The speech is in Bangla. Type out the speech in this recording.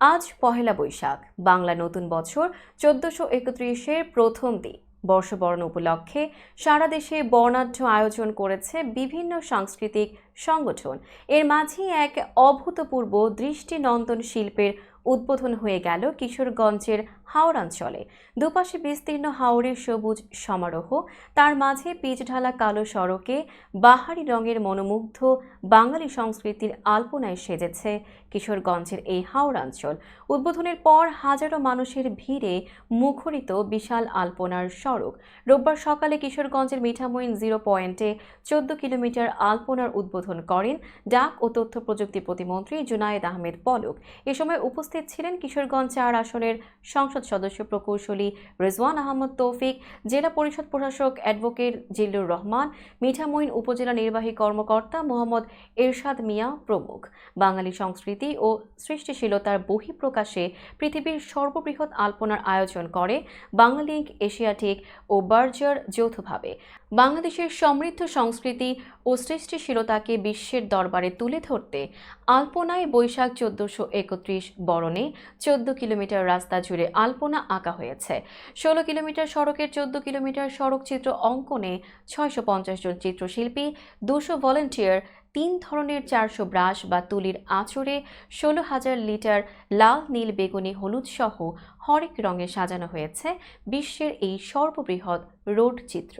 আজ পহেলা বৈশাখ, বাংলা নতুন বছর, চোদ্দশো একত্রিশের প্রথম দিন। বর্ষবরণ উপলক্ষে সারা দেশে বর্ণাঢ্য আয়োজন করেছে বিভিন্ন সাংস্কৃতিক সংগঠন। এর মাঝেই এক অভূতপূর্ব দৃষ্টিনন্দন শিল্পের উদ্বোধন হয়ে গেল কিশোরগঞ্জের হাওড়াঞ্চলে। দুপাশে বিস্তীর্ণ হাওড়ের সবুজ সমারোহ। তার মাঝে পিচঢালা কালো সড়কে বাহারি রঙের মনোমুগ্ধ বাঙালি সংস্কৃতির আলপনায় সেজেছে কিশোরগঞ্জের এই হাওড়াঞ্চল। উদ্বোধনের পর হাজারো মানুষের ভিড়ে মুখরিত বিশাল আলপনার সড়ক। রোববার সকালে কিশোরগঞ্জের মিঠামইন জিরো পয়েন্টে চোদ্দ কিলোমিটার আলপনার উদ্বোধন করেন ডাক ও তথ্য প্রযুক্তি প্রতিমন্ত্রী জুনায়েদ আহমেদ পলক। এ সময় উপস্থিত ছিলেন কিশোরগঞ্জ চার আসনের সংসদ সদস্য প্রকৌশলী রেজওয়ান আহমদ তৌফিক, জেলা পরিষদ প্রশাসক অ্যাডভোকেট জিল্লুর রহমান, মিঠামইন উপজেলা নির্বাহী কর্মকর্তা মোহাম্মদ এরশাদ মিয়া প্রমুখ। বাঙালি সংস্কৃতি ও সৃষ্টিশীলতার বহিঃপ্রকাশে পৃথিবীর সর্ববৃহৎ আলপনার আয়োজন করে বাংলালিংক এশিয়াটিক ও বার্জার যৌথভাবে। বাংলাদেশের সমৃদ্ধ সংস্কৃতি ও সৃষ্টিশীলতাকে বিশ্বের দরবারে তুলে ধরতে আলপনায় বৈশাখ চোদ্দশো একত্রিশ বরণে চোদ্দ কিলোমিটার রাস্তা জুড়ে আলপনা আঁকা হয়েছে। ষোলো কিলোমিটার সড়কের চোদ্দ কিলোমিটার সড়ক চিত্র অঙ্কনে ছয়শো পঞ্চাশ জন চিত্রশিল্পী, দুশো ভলেন্টিয়ার, তিন ধরনের চারশো ব্রাশ বা তুলির আঁচড়ে ষোলো হাজার লিটার লাল, নীল, বেগুনি, হলুদ সহ হরেক রঙে সাজানো হয়েছে বিশ্বের এই সর্ববৃহৎ রোড চিত্র।